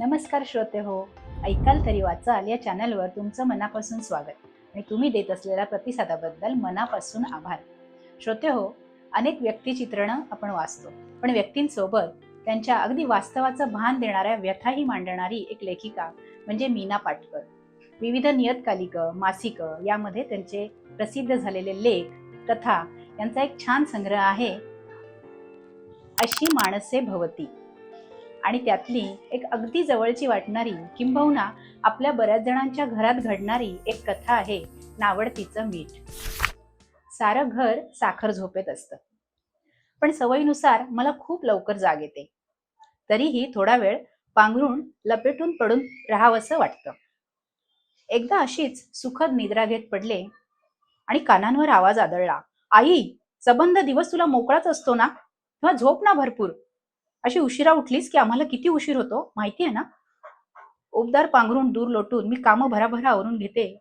नमस्कार श्रोते हो ऐकाल तरी वाचाल या चॅनलवर तुमचं मनापासून स्वागत. आणि तुम्ही देत असलेल्या प्रतिसादाबद्दल मनापासून आभार. श्रोते हो अनेक व्यक्तिचित्रणं आपण वाचतो पण व्यक्तींसोबत त्यांच्या अगदी वास्तवाचं भान देणाऱ्या व्यथाही मांडणारी एक लेखिका म्हणजे मीना पाटकर. विविध नियतकालिकं मासिकं यामध्ये त्यांचे प्रसिद्ध झालेले लेख कथा यांचा एक छान संग्रह आहे अशी माणसे भवती. आणि त्यातली एक अगदी जवळची वाटणारी किंबहुना आपल्या बऱ्याच जणांच्या घरात घडणारी एक कथा आहे नावडतीचं मीठ. सारं घर साखर झोपेत असतं. पण सवयीनुसार मला खूप लवकर जाग येते. तरीही थोडा वेळ पांघरून लपेटून पडून राहावंसं वाटतं. एकदा अशीच सुखद निद्रा घेत पडले आणि कानांवर आवाज आदळला. आई सबंध दिवस तुला मोकळाच असतो ना? किंवा झोप ना भरपूर. अशी उशिरा उठलीस की आम्हाला किती उशीर होतो? माहिती आहे ना? उबदार पांघरून दूर लोटून मी कामं भराभरा आवरून घेते.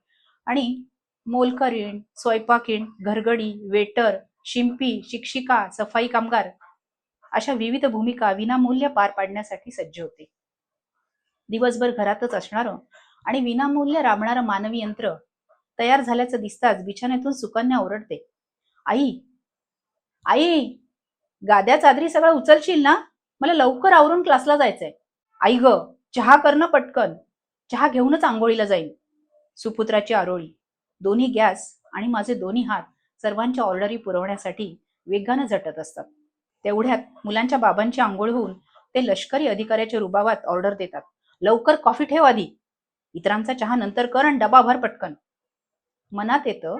आणि मोलकरीण स्वयंपाकीण घरगडी वेटर शिंपी शिक्षिका सफाई कामगार अशा विविध भूमिका विनामूल्य पार पाडण्यासाठी सज्ज होते. दिवसभर घरातच असणारं आणि विनामूल्य राबणारं मानवी यंत्र तयार झाल्याचं दिसताच बिछाण्यातून सुकन्या ओरडते. आई! आई! गाद्या चादरी सगळं उचलशील ना? मला लवकर आवरून क्लासला जायचंय. आई ग चहा करणं पटकन. चहा घेऊनच आंघोळीला जाईल. सुपुत्राची आरोळी दोन्ही गॅस आणि माझे दोन्ही हात सर्वांच्या ऑर्डरी पुरवण्यासाठी वेगानं झटत असतात. तेवढ्यात मुलांच्या बाबांची आंघोळ होऊन ते लष्करी अधिकाऱ्याच्या रुबावात ऑर्डर देतात. लवकर कॉफी ठेव आधी. इतरांचा चहा नंतर कर आणि डबा भर पटकन. मनात येतं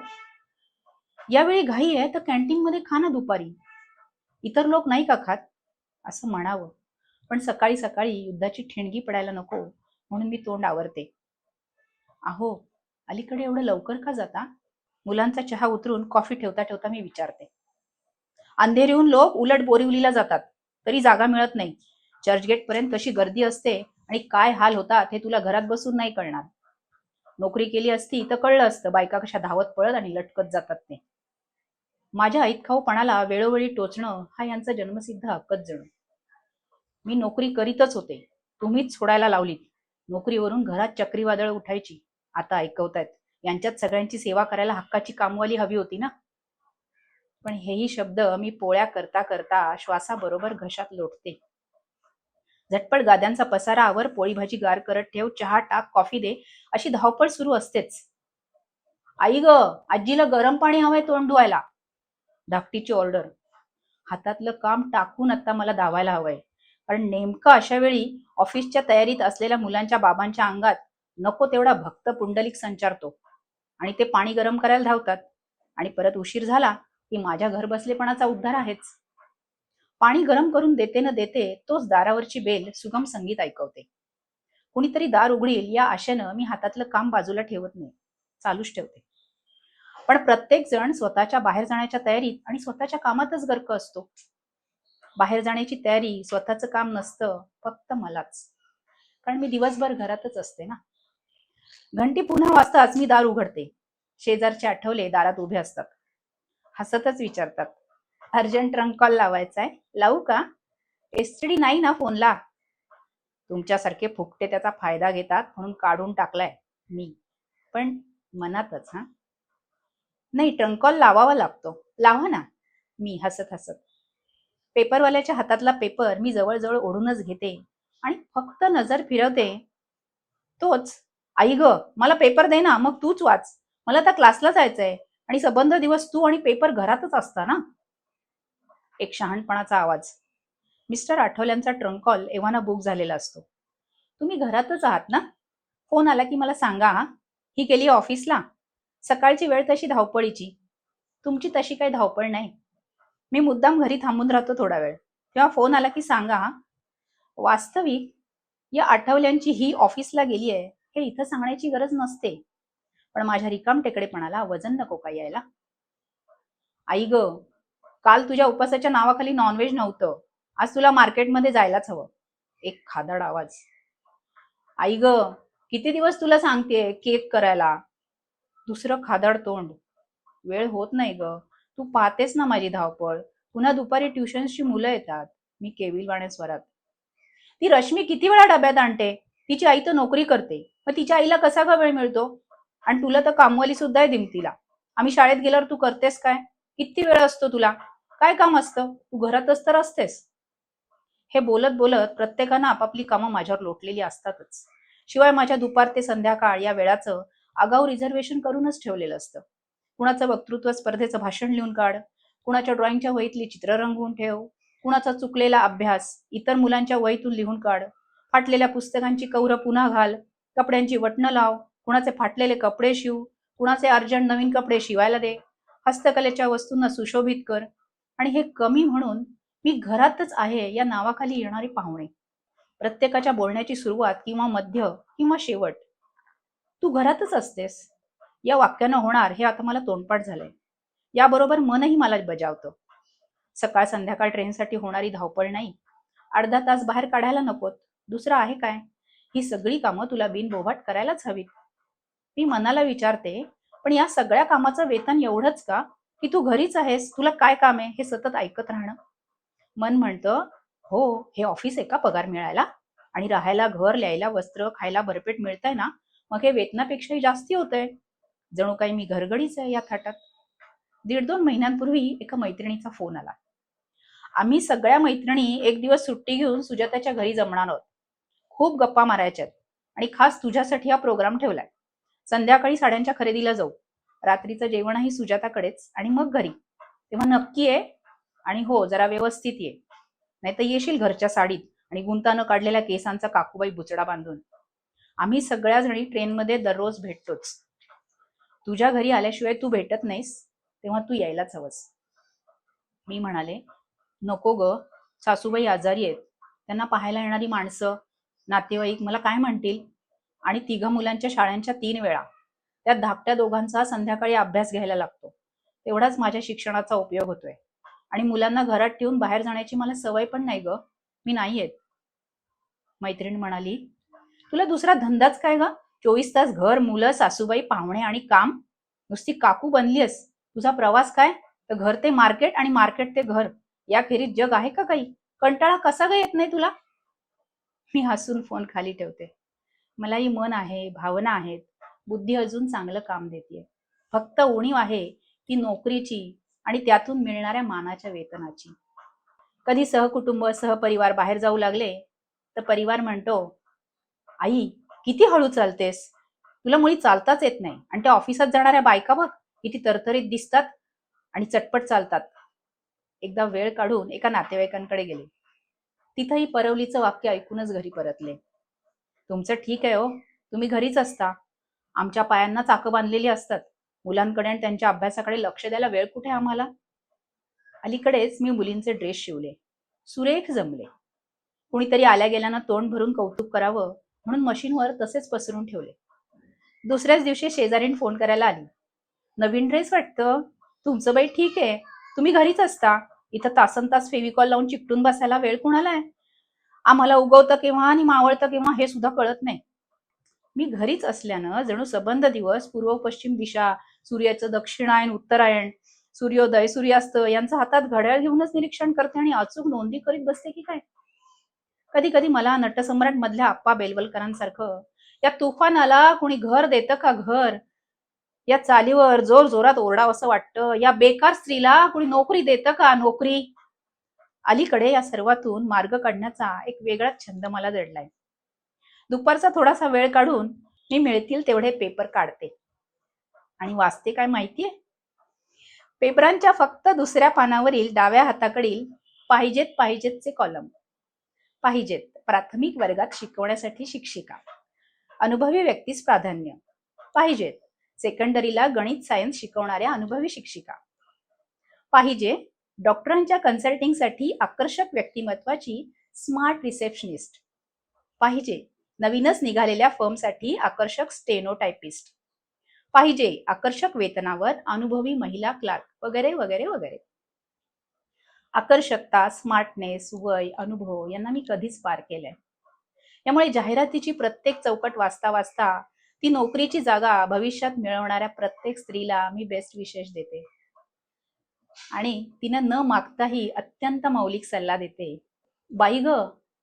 यावेळी घाई आहे तर कॅन्टीन मध्ये खा ना दुपारी. इतर लोक नाही का खात? असं म्हणावं. पण सकाळी सकाळी युद्धाची ठिणगी पडायला नको म्हणून मी तोंड आवरते. अहो अलीकडे एवढं लवकर का जाता? मुलांचा चहा उतरून कॉफी ठेवता ठेवता मी विचारते. अंधेरीहून लोक उलट बोरिवलीला जातात. तरी जागा मिळत नाही. चर्चगेट पर्यंत कशी गर्दी असते आणि काय हाल होतात हे तुला घरात बसून नाही कळणार. नोकरी केली असती तर कळलं असतं बायका कशा धावत पळत आणि लटकत जातात ते. माझ्या ऐतखाऊपणाला वेळोवेळी टोचणं हा यांचा जन्मसिद्ध हक्कच जणू. मी नोकरी करीतच होते. तुम्हीच सोडायला लावलीत. नोकरीवरून घरात चक्रीवादळ उठायची. आता ऐकवतायत. यांच्यात सगळ्यांची सेवा करायला हक्काची कामवाली हवी होती ना? पण हेही शब्द मी पोळ्या करता करता श्वासाबरोबर घशात लोटते. झटपट गाद्यांचा पसारा आवर पोळी भाजी गार करत ठेव चहा टाक कॉफी दे अशी धावपळ सुरू असतेच. आई ग आजीला गरम पाणी हवंय तोंड धुवायला. धाकटीची ऑर्डर. हातातलं काम टाकून आता मला धावायला हवंय. कारण नेमकं अशा वेळी ऑफिसच्या तयारीत असलेल्या मुलांच्या बाबांच्या अंगात नको तेवढा भक्त पुंडलिक संचारतो. आणि ते पाणी गरम करायला धावतात. आणि परत उशीर झाला की माझ्या घर बसलेपणाचा उद्धार आहेच. पाणी गरम करून देते न देते तोच दारावरची बेल सुगम संगीत ऐकवते. कुणीतरी दार उघडील या आशेनं मी हातातलं काम बाजूला ठेवत नाही. चालूच ठेवते. पण प्रत्येक जण स्वतःच्या बाहेर जाण्याच्या तयारीत आणि स्वतःच्या कामातच गर्क असतो. बाहेर जाण्याची तयारी स्वतःचं काम नसतं फक्त मलाच. कारण मी दिवसभर घरातच असते ना. घंटी पुन्हा वाजताच मी दार उघडते. शेजारचे आठवले दारात उभे असतात. हसतच विचारतात. अर्जंट ट्रंक कॉल लावायचा आहे लावू का? एसटीडी नाही ना फोनला. तुमच्यासारखे फुकटे त्याचा फायदा घेतात म्हणून काढून टाकलाय मी. पण मनातच हा? नाही ट्रंक कॉल लावावा लागतो. लावा ना. मी हसत हसत. पेपरवाल्याच्या हातातला पेपर मी जवळजवळ ओढूनच घेते. आणि फक्त नजर फिरवते. तोच आई ग मला पेपर दे ना मग तूच वाच. मला आता क्लासला जायचंय आणि सबंध दिवस तू आणि पेपर घरातच असता ना? एक शहाणपणाचा आवाज. मिस्टर आठवल्यांचा ट्रंक कॉल एव्हाना बुक झालेला असतो. तुम्ही घरातच आहात ना? फोन आला की मला सांगा ही? गेली ऑफिसला? सकाळची वेळ तशी धावपळीची. तुमची तशी काही धावपळ नाही. मी मुद्दाम घरी थांबून राहतो थोडा वेळ. तेव्हा फोन आला की सांगा वास्तविक या आठवल्यांची ही ऑफिसला गेली आहे. हे इथं सांगण्याची गरज नसते. पण माझ्या रिकाम टेकडेपणाला वजन नको का यायला? आई ग काल तुझ्या उपासाच्या नावाखाली नॉनव्हेज नव्हतं. आज तुला मार्केटमध्ये जायलाच हवं. एक खादाड आवाज. आई ग किती दिवस तुला सांगते केक करायला? दुसरं खादाड तोंड. वेळ होत नाही ग. तू पाहतेस ना माझी धावपळ. पुन्हा दुपारी ट्युशन्सची मुलं येतात. मी केविलवाण्या स्वरात ती रश्मी किती वेळा डब्यात आणते? तिची आई तर नोकरी करते. मग तिच्या आईला कसा का वेळ मिळतो? आणि तुला तर कामवाली सुद्धा आहे दिमतीला. आम्ही शाळेत गेल्यावर तू करतेस काय? किती वेळ असतो तुला? काय काम असतं? तू घरातच तर असतेस. हे बोलत बोलत प्रत्येकानं आपापली कामं माझ्यावर लोटलेली असतातच. शिवाय माझ्या दुपार ते संध्याकाळ या वेळाचं आगाऊ रिझर्वेशन करूनच ठेवलेलं असतं. कुणाचं वक्तृत्व स्पर्धेचं भाषण लिहून काढ कुणाच्या ड्रॉइंगच्या वहीतली चित्र रंगवून ठेव कुणाचा चुकलेला अभ्यास इतर मुलांच्या वहीतून लिहून काढ फाटलेल्या पुस्तकांची कौर पुन्हा घाल कपड्यांची वटणं लाव कुणाचे फाटलेले कपडे शिव कुणाचे अर्जंट नवीन कपडे शिवायला दे हस्तकलेच्या वस्तूंना सुशोभित कर आणि हे कमी म्हणून मी घरातच आहे या नावाखाली येणारे पाहुणे. प्रत्येकाच्या बोलण्याची सुरुवात किंवा मध्य किंवा शेवट. तू घरातच असतेस. या वाक्यानं होणार हे आता मला तोंडपाठ झालंय. याबरोबर मनही मला बजावतं. सकाळ संध्याकाळ ट्रेनसाठी होणारी धावपळ नाही. अर्धा तास बाहेर काढायला नकोत. दुसरं आहे काय? ही सगळी कामं तुला बिनबोभाट करायलाच हवीत. मी मनाला विचारते पण या सगळ्या कामाचं वेतन एवढंच का? की तू घरीच आहेस? तुला काय काम आहे? हे सतत ऐकत राहणं. मन म्हणतं हो हे ऑफिस आहे का पगार मिळायला. आणि राहायला घर लिहायला वस्त्र खायला भरपेट मिळतंय ना? मग हे वेतनापेक्षाही जास्ती होतंय. जणू काही मी घरगडीच आहे या थाटात. दीड दोन महिन्यांपूर्वी एका मैत्रिणीचा फोन आला. आम्ही सगळ्या मैत्रिणी एक दिवस सुट्टी घेऊन सुजाताच्या घरी जमणार आहोत. खूप गप्पा मारायच्यात आणि खास तुझ्यासाठी हा प्रोग्राम ठेवलाय. संध्याकाळी साड्यांच्या खरेदीला जाऊ. रात्रीचं जेवणही सुजाताकडेच आणि मग घरी. तेव्हा नक्की ये आणि हो जरा व्यवस्थित ये. नाही तर येशील घरच्या साडीत आणि गुंतानं काढलेल्या केसांचा काकूबाई बुचडा बांधून. आम्ही सगळ्या जणी ट्रेनमध्ये दररोज भेटतोच. तुझ्या घरी आल्याशिवाय तू भेटत नाहीस तेव्हा तू यायलाच हवंस. मी म्हणाले नको ग सासूबाई आजारी आहेत. त्यांना पाहायला येणारी माणसं नातेवाईक मला काय म्हणतील? आणि तिघं मुलांच्या शाळांच्या तीन वेळा. त्या धाकट्या दोघांचा संध्याकाळी अभ्यास घ्यायला लागतो. तेवढाच माझ्या शिक्षणाचा उपयोग होतोय. आणि मुलांना घरात ठेवून बाहेर जाण्याची मला सवय पण नाही ग. मी नाही येत. मैत्रीण म्हणाली तुला दुसरा धंदाच काय ग? चोवीस तास घर मुलं सासूबाई पाहुणे आणि काम. नुसती काकू बनलीस तुझा प्रवास काय? तर घर ते मार्केट आणि मार्केट ते घर. या फेरीत जग आहे का काही? कंटाळा कसा काय येत नाही तुला? मी हसून फोन खाली ठेवते. मलाही मन आहे भावना आहेत. बुद्धी अजून चांगलं काम देते फक्त उणीव आहे ती नोकरीची आणि त्यातून मिळणाऱ्या मानाच्या वेतनाची. कधी सहकुटुंब सहपरिवार बाहेर जाऊ लागले तर परिवार म्हणतो आई किती हळू चालतेस? तुला मुळी चालताच येत नाही. आणि त्या ऑफिसात जाणाऱ्या बायका बघ किती तरतरीत दिसतात आणि चटपट चालतात. एकदा वेळ काढून एका नातेवाईकांकडे गेले. तिथंही परवलीचं वाक्य ऐकूनच घरी परतले. तुमचं ठीक आहे हो. तुम्ही घरीच असता. आमच्या पायांना चाकं बांधलेली असतात. मुलांकडे आणि त्यांच्या अभ्यासाकडे लक्ष द्यायला वेळ कुठे आम्हाला? अलीकडेच मी मुलींचे ड्रेस शिवले. सुरेख जमले. कुणीतरी आल्या गेल्यानं तोंड भरून कौतुक करावं म्हणून मशीनवर तसेच पसरून ठेवले. दुसऱ्याच दिवशी शेजारीन फोन करायला आली. नवीन ड्रेस वाटतं? तुमचं बाई ठीक आहे. तुम्ही घरीच असता. इथं तासन तास फेविकॉल लावून चिकटून बसायला वेळ कुणाला आहे? आम्हाला उगवतं केव्हा आणि मावळतं केव्हा हे सुद्धा कळत नाही. मी घरीच असल्यानं जणू सबंध दिवस पूर्व पश्चिम दिशा सूर्याचं दक्षिणायन उत्तरायण सूर्योदय सूर्यास्त यांचं हातात घड्याळ घेऊनच निरीक्षण करते आणि अचूक नोंदी करीत बसते की काय? कधी कधी मला नटसम्राट मधल्या आप्पा बेलवलकरांसारखं या तुफानाला कुणी घर देतं का घर? या चालीवर जोर जोरात ओरडाव असं वाटतं? या बेकार स्त्रीला कुणी नोकरी देतं का नोकरी? अलीकडे या सर्वातून मार्ग काढण्याचा एक वेगळाच छंद मला जडलाय. दुपारचा थोडासा वेळ काढून मी मिळतील तेवढे पेपर काढते. आणि वाचते काय माहितीये? पेपरांच्या फक्त दुसऱ्या पानावरील डाव्या हाताकडील पाहिजेत पाहिजेतचे कॉलम. पाहिजेत. प्राथमिक वर्गात शिकवण्यासाठी शिक्षिका. अनुभवी व्यक्तीस प्राधान्य. पाहिजेत. सेकंडरीला गणित सायन्स शिकवणाऱ्या अनुभवी शिक्षिका. पाहिजे. डॉक्टरांच्या कन्सल्टिंगसाठी आकर्षक व्यक्तिमत्वाची स्मार्ट रिसेप्शनिस्ट. पाहिजे. नवीनच निघालेल्या फर्मसाठी आकर्षक स्टेनोटायपिस्ट. पाहिजे. आकर्षक वेतनावर अनुभवी महिला क्लार्क. वगैरे वगैरे वगैरे. आकर्षकता स्मार्टनेस वय अनुभव यांना मी कधीच पार केलंय. त्यामुळे जाहिरातीची प्रत्येक चौकट वाचता वाचता ती नोकरीची जागा भविष्यात मिळवणाऱ्या प्रत्येक स्त्रीला मी बेस्ट विशेष देते. आणि तिनं न मागताही अत्यंत मौलिक सल्ला देते. बाई ग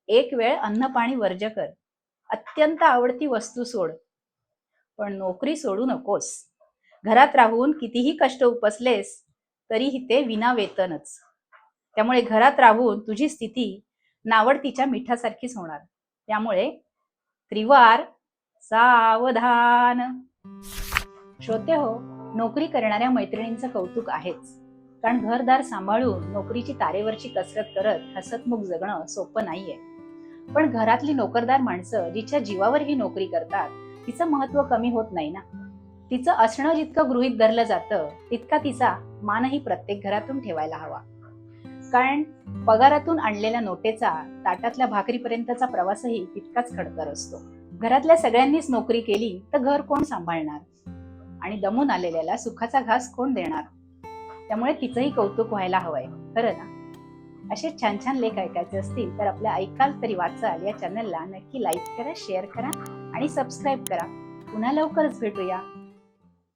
एक वेळ अन्न पाणी वर्ज कर. अत्यंत आवडती वस्तू सोड. पण नोकरी सोडू नकोस. घरात राहून कितीही कष्ट उपसलेस तरीही ते विना वेतनच त्यामुळे घरात राहून तुझी स्थिती नावडतीच्या मिठासारखीच होणार. त्यामुळे त्रिवार सावधान. श्रोते हो नोकरी करणाऱ्या मैत्रिणींचं कौतुक आहेच. कारण घरदार सांभाळून नोकरीची तारेवरची कसरत करत हसतमुख जगणं सोपं नाहीये. पण घरातली नोकरदार माणसं जिच्या जीवावर ही नोकरी करतात तिचं महत्त्व कमी होत नाही ना? तिचं असणं जितकं गृहीत धरलं जातं तितका तिचा मानही प्रत्येक घरातून ठेवायला हवा. कारण पगारातून आणलेल्या नोटेचा ताटातल्या भाकरीपर्यंतचा प्रवासही तितकाच खडतर असतो. घरातल्या सगळ्यांनीच नोकरी केली तर घर कोण सांभाळणार? आणि दमून आलेल्याला सुखाचा घास कोण देणार? त्यामुळे तिचंही कौतुक व्हायला हवंय खरं ना? असे छान छान लेख ऐकायचे असतील तर आपल्या ऐकाल तरी वाचाल या चॅनलला नक्की लाईक करा शेअर करा आणि सबस्क्राईब करा. पुन्हा लवकरच भेटूया.